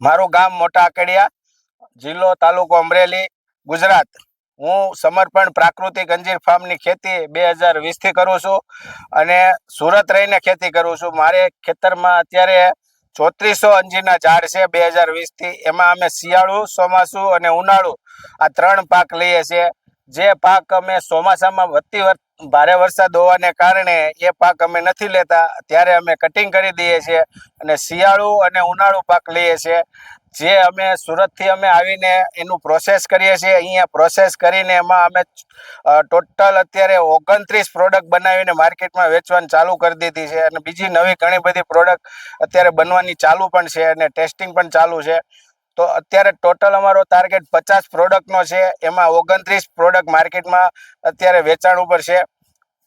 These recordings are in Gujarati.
મારું ગામ મોટા આકડિયા જિલ્લો તાલુકો અમરેલી, ગુજરાત. હું સમર્પણ પ્રાકૃતિક અંજીર ફાર્મની ખેતી બે હજાર વીસથી કરું છું અને સુરત રહીને ખેતી કરું છું. મારે ખેતરમાં અત્યારે ચોત્રીસો અંજીરના ઝાડ છે બે હજાર વીસથી એમાં અમે શિયાળુ, ચોમાસું અને ઉનાળુ આ ત્રણ પાક લઈએ છીએ. જે પાક અમે ચોમાસામાં વધતી ભારે વરસાદ હોવાને કારણે એ પાક અમે નથી લેતા. ત્યારે અમે કટિંગ કરી દઈએ છીએ અને શિયાળુ અને ઉનાળુ પાક લઈએ છીએ. જે અમે સુરતથી અમે આવીને એનું પ્રોસેસ કરીએ છીએ. અહીંયા પ્રોસેસ કરીને એમાં અમે ટોટલ અત્યારે ઓગણત્રીસ પ્રોડક્ટ બનાવીને માર્કેટમાં વેચવાનું ચાલુ કરી દીધી છે. અને બીજી નવી ઘણી બધી પ્રોડક્ટ અત્યારે બનવાની ચાલુ પણ છે અને ટેસ્ટિંગ પણ ચાલુ છે. તો અત્યારે ટોટલ અમારો ટાર્ગેટ પચાસ પ્રોડક્ટનો છે. એમાં ઓગણત્રીસ પ્રોડક્ટ માર્કેટમાં અત્યારે વેચાણ ઉપર છે.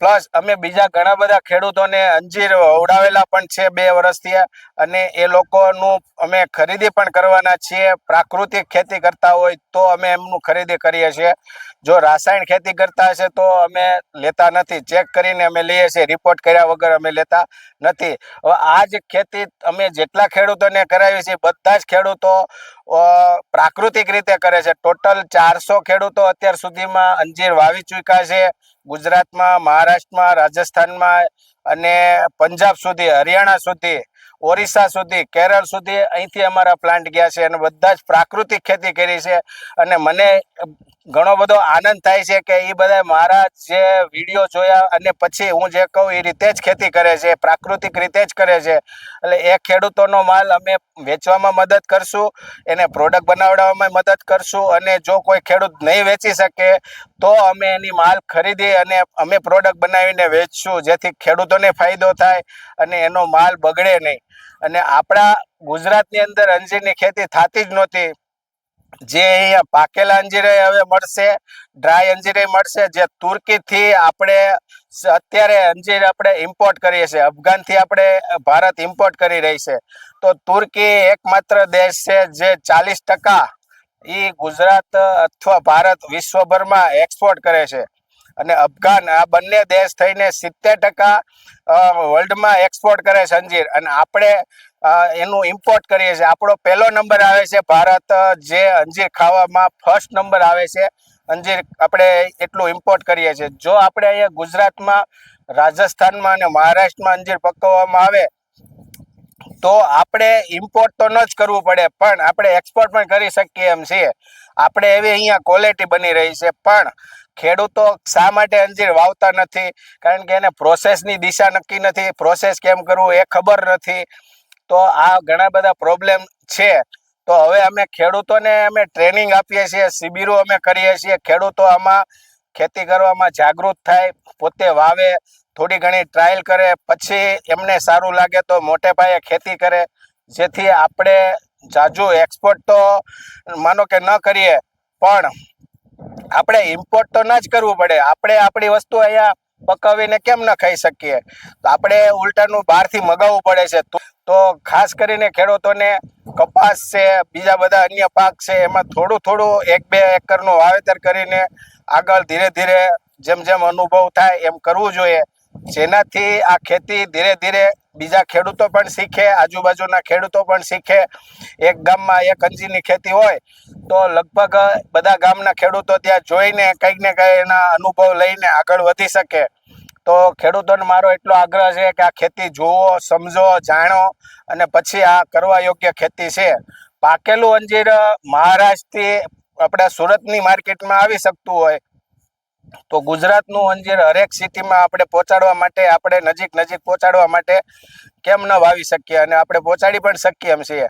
પ્લસ અમે બીજા ઘણા બધા ખેડૂતોને અંજીર ઓવડાવેલા પણ છે બે વર્ષથી અને એ લોકોનું અમે ખરીદી પણ કરવાના છીએ. પ્રાકૃતિક ખેતી કરતા હોય તો અમે એમનું ખરીદી કરીએ છીએ. જો રાસાયણ ખેતી કરતા હશે તો અમે લેતા નથી. ચેક કરીને અમે લઈએ છીએ. રિપોર્ટ કર્યા વગર અમે લેતા નથી. હવે આ જ ખેતી અમે જેટલા ખેડૂતોને કરાવી છે બધા જ ખેડૂતો પ્રાકૃતિક રીતે કરે છે. ટોટલ ચારસો ખેડૂતો અત્યાર સુધીમાં અંજીર વાવી ચૂક્યા છે. ગુજરાતમાં, મહારાષ્ટ્રમાં, રાજસ્થાનમાં અને પંજાબ સુધી, હરિયાણા સુધી. ઓરિસ્સા સુધી, કેરળ સુધી અહીંથી અમારા પ્લાન્ટ ગયા છે અને બધા જ પ્રાકૃતિક ખેતી કરી છે. અને મને ઘણો બધો આનંદ થાય છે કે એ બધા મારા જે વીડિયો જોયા અને પછી હું જે કહું એ રીતે જ ખેતી કરે છે, પ્રાકૃતિક રીતે જ કરે છે. એટલે એ ખેડૂતોનો માલ અમે વેચવામાં મદદ કરશું, એને પ્રોડક્ટ બનાવડાવવામાં મદદ કરશું અને જો કોઈ ખેડૂત નહીં વેચી શકે તો અમે એની માલ ખરીદી અને અમે પ્રોડક્ટ બનાવીને વેચશું, જેથી ખેડૂતોને ફાયદો થાય અને એનો માલ બગડે નહીં. અને આપણા ગુજરાતની અંદર અંજીરની ખેતી થતી જ નહોતી. જે અહીંયા પાકેલા અંજીરે હવે મળશે, ડ્રાય અંજીરે મળશે, જે તુર્કીથી આપણે અત્યારે અંજીર આપણે ઇમ્પોર્ટ કરીએ છીએ. અફઘાનથી આપણે ભારત ઇમ્પોર્ટ કરી રહી છે. તો તુર્કી એકમાત્ર દેશ છે જે ચાલીસ ટકા એ ગુજરાત અથવા ભારત વિશ્વભરમાં એક્સપોર્ટ કરે છે. અને અફઘાન, આ બંને દેશ થઈને સિત્તેર ટકા વર્લ્ડમાં એક્સપોર્ટ કરે છે અંજીર. અને આપણે એનું ઇમ્પોર્ટ કરીએ છીએ. આપણો પહેલો નંબર આવે છે ભારત, જે અંજીર ખાવામાં ફર્સ્ટ નંબર આવે છે. અંજીર આપણે એટલું ઇમ્પોર્ટ કરીએ છીએ. જો આપણે અહીંયા ગુજરાતમાં, રાજસ્થાનમાં અને મહારાષ્ટ્રમાં અંજીર પકવવામાં આવે, તો આપણે ઇમ્પોર્ટ તો ન જ કરવું પડે, પણ આપણે એક્સપોર્ટ પણ કરી શકીએ એમ છીએ. આપણે એવી અહીંયા ક્વોલિટી બની રહી છે. પણ ખેડૂતો શા માટે અંજીર વાવતા નથી? કારણ કે એને પ્રોસેસની દિશા નક્કી નથી. પ્રોસેસ કેમ કરવું એ ખબર નથી. તો આ ઘણા બધા પ્રોબ્લેમ છે. તો હવે અમે ખેડૂતોને અમે ટ્રેનિંગ આપીએ છીએ, શિબિરો અમે કરીએ છીએ. ખેડૂતો આમાં ખેતી કરવામાં જાગૃત થાય, પોતે વાવે, થોડી ઘણી ટ્રાયલ કરે, પછી એમને સારું લાગે તો મોટે પાયે ખેતી કરે. જેથી આપણે જાજુ એક્સપોર્ટ તો માનો કે ન કરીએ, પણ આપણે ઇમ્પોર્ટ તો ના જ કરવું પડે. આપણે આપણી વસ્તુ અહીંયા પકાવીને કેમ ન ખાઈ શકીએ? તો આપણે ઉલટાનું બહારથી મગાવવું પડે છે. તો- ખાસ કરીને ખેડૂતોને કપાસ છે, બીજા બધા અન્ય પાક છે, એમાં થોડું થોડું એક બે એકરનું વાવેતર કરીને આગળ ધીરે ધીરે જેમ જેમ અનુભવ થાય એમ કરવું જોઈએ. જેનાથી આ ખેતી ધીરે ધીરે બીજા ખેડૂતો પણ શીખે, આજુબાજુના ખેડૂતો પણ શીખે. એક ગામમાં એક અંજીરની ખેતી હોય તો લગભગ બધા ગામના ખેડૂતો ત્યાં જોઈને કંઈક ને કંઈ એના અનુભવ લઈને આગળ વધી શકે. તો ખેડૂતોને મારો એટલો આગ્રહ છે કે આ ખેતી જુઓ, સમજો, જાણો અને પછી આ કરવા યોગ્ય ખેતી છે. પાકેલું અંજીર મહારાષ્ટ્રથી આપણા સુરતની માર્કેટમાં આવી શકતું હોય તો ગુજરાતનું અંજીર હરેક સિટીમાં આપણે પહોંચાડવા માટે, આપણે નજીક નજીક પહોંચાડવા માટે કેમ ન વાવી શકીએ? અને આપણે પહોંચાડી પણ શકીએ એમ છીએ.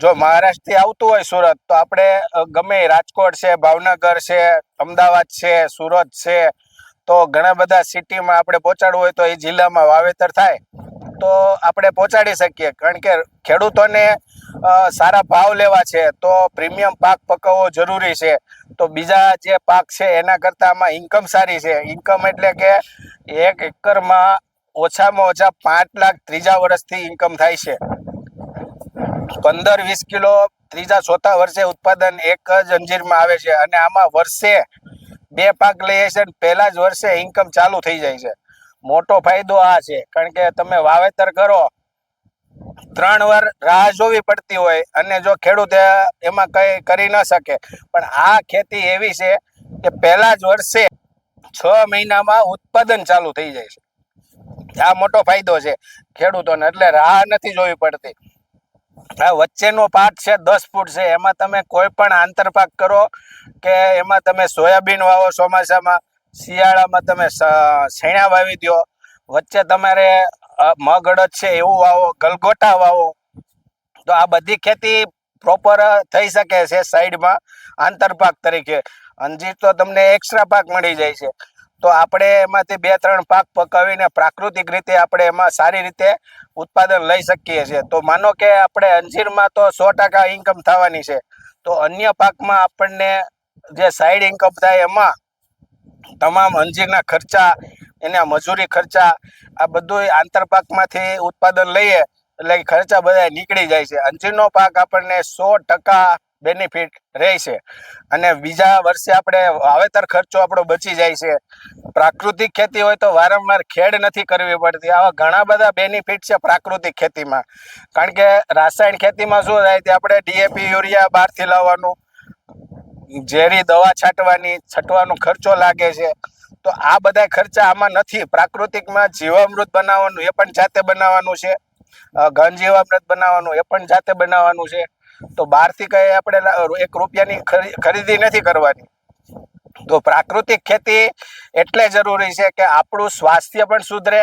જો મહારાષ્ટ્રથી આવતું હોય સુરત, તો આપણે ગમે રાજકોટ છે, ભાવનગર છે, અમદાવાદ છે, સુરત છે, તો ઘણા બધા સિટીમાં આપણે પહોંચાડવું હોય તો એ જિલ્લામાં વાવેતર થાય. તો આપણે પહોંચાડી શકીએ. કારણ કે ખેડૂતોને સારા ભાવ લેવા છે, તો પ્રીમિયમ પાક પકવવો જરૂરી છે. તો બીજા જે પાક છે, એના કરતાં આમાં ઇન્કમ સારી છે. ઇન્કમ એટલે કે એક એકરમાં ઓછામાં ઓછા પાંચ લાખ ત્રીજા વર્ષથી ઇન્કમ થાય છે. પંદર વીસ કિલો ત્રીજા ચોથા વર્ષે ઉત્પાદન એક જ અંજીરમાં આવે છે અને આમાં વર્ષે બે પાક લઈએ છે પહેલા જ વર્ષે ઇન્કમ ચાલુ થઈ જાય છે. મોટો ફાયદો આ છે, કારણ કે તમે વાવેતર કરો ત્રણ વાર રાહ જોવી પડતી હોય અને જો ખેડૂત એમાં કઈ કરી ન શકે. પણ આ ખેતી એવી છે કે પહેલા જ વર્ષે છ મહિનામાં ઉત્પાદન ચાલુ થઈ જાય છે. આ મોટો ફાયદો છે ખેડૂતોને, એટલે રાહ નથી જોવી પડતી. આ વચ્ચેનો પાક છે દસ ફૂટ છે, એમાં તમે કોઈ પણ આંતરપાક કરો કે એમાં તમે સોયાબીન વાવો ચોમાસામાં, શિયાળામાં તમે શેણા વાવી દો વચ્ચે તમારે મગ છે એવું વાવો, ગલગોટા વાવો, તો આ બધી ખેતી પ્રોપર થઈ શકે છે સાઈડમાં આંતરપાક તરીકે. અંજીર તો તમને એક્સ્ટ્રા પાક મળી જાય છે. તો આપણે એમાંથી બે, ત્રણ પાક પકાવીને પ્રાકૃતિક રીતે આપણે એમાં સારી રીતે ઉત્પાદન લઈ શકીએ છીએ. તો માનો કે આપણે અંજીરમાં તો સો ટકા ઇન્કમ થવાની છે. તો અન્ય પાકમાં આપણને જે સાઈડ ઇન્કમ થાય એમાં તમામ અંજીરના ખર્ચા એના મજૂરી ખર્ચા આ બધું આંતરપાકમાંથી ઉત્પાદન લઈએ, એટલે ખર્ચા બધા નીકળી જાય છે. અંજીરનો પાક આપણને સો ટકા બેનિફિટ રહે છે. અને બીજા વર્ષે આપણે વાવેતર ખર્ચો આપણો બચી જાય છે. પ્રાકૃતિક ખેતી હોય તો વારંવાર ખેડ નથી કરવી પડતી. આવા ઘણા બધા બેનિફિટ છે પ્રાકૃતિક ખેતીમાં. કારણ કે રાસાયણ ખેતીમાં શું થાય તે આપણે ડીએપી યુરિયા બહારથી લાવવાનું, ઝેરી દવા છાંટવાની, છટવાનો ખર્ચો લાગે છે. તો આ બધા ખર્ચા આમાં નથી. પ્રાકૃતિકમાં જીવામૃત બનાવવાનું, એ પણ જાતે બનાવવાનું છે. ઘન જીવામૃત બનાવવાનું, એ પણ જાતે બનાવવાનું છે. તો બહારથી કઈ આપણે એક રૂપિયાની ખરી- ખરીદી નથી કરવાની. તો પ્રાકૃતિક ખેતી એટલે જરૂરી છે કે આપણું સ્વાસ્થ્ય પણ સુધરે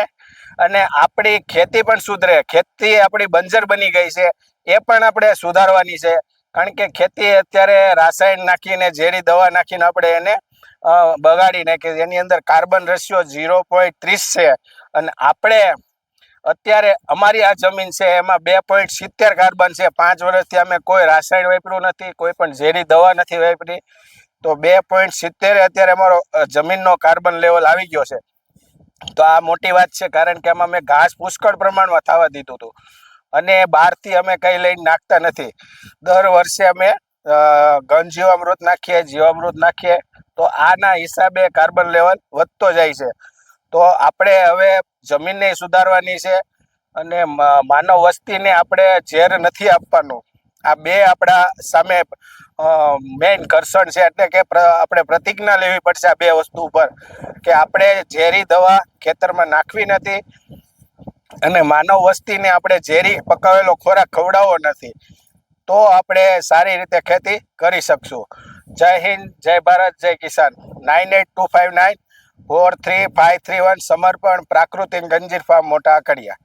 અને આપણી ખેતી પણ સુધરે. ખેતી આપણી બંજર બની ગઈ છે. એ પણ આપણે સુધારવાની છે. કારણ કે ખેતી અત્યારે રાસાયણ નાખીને, ઝેરી દવા નાખીને આપણે એને બગાડી નાખી એની અંદર કાર્બન રેશિયો ઝીરો પોઈન્ટ ત્રીસ છે. અને આપણે અત્યારે અમારી આ જમીન છે, એમાં બે પોઈન્ટ સિત્તેર કાર્બન છે. પાંચ વર્ષથી અમે કોઈ રાસાયણ વાપર્યું નથી, કોઈ પણ ઝેરી દવા નથી વાપરી. તો બે પોઈન્ટ સિત્તેર અત્યારે અમારો જમીનનો કાર્બન લેવલ આવી ગયો છે. તો આ મોટી વાત છે, કારણ કે આમાં મેં ઘાસ પુષ્કળ પ્રમાણમાં થવા દીધું હતું. અને બહારથી અમે કંઈ લઈને નાખતા નથી. દર વર્ષે અમે ઘન જીવામૃત નાખીએ જીવામૃત નાખીએ. તો આના હિસાબે કાર્બન લેવલ વધતો જાય છે. તો આપણે હવે જમીનને સુધારવાની છે અને માનવ વસ્તીને આપણે ઝેર નથી આપવાનું. આ બે આપણા સામે મેઇન ઘર્ષણ છે એટલે કે આપણે પ્રતિજ્ઞા લેવી પડશે આ બે વસ્તુ ઉપર કે આપણે ઝેરી દવા ખેતરમાં નાખવી નથી. અને માનવ વસ્તીને આપણે ઝેરી પકાવેલો ખોરાક ખવડાવવો નથી, તો આપણે સારી રીતે ખેતી કરી શકશું. જય હિન્દ, જય ભારત, જય કિસાન. Nine eight two five nine four three five three one સમર્પણ પ્રાકૃતિક ગંજીર ફાર્મ, મોટા આકડિયા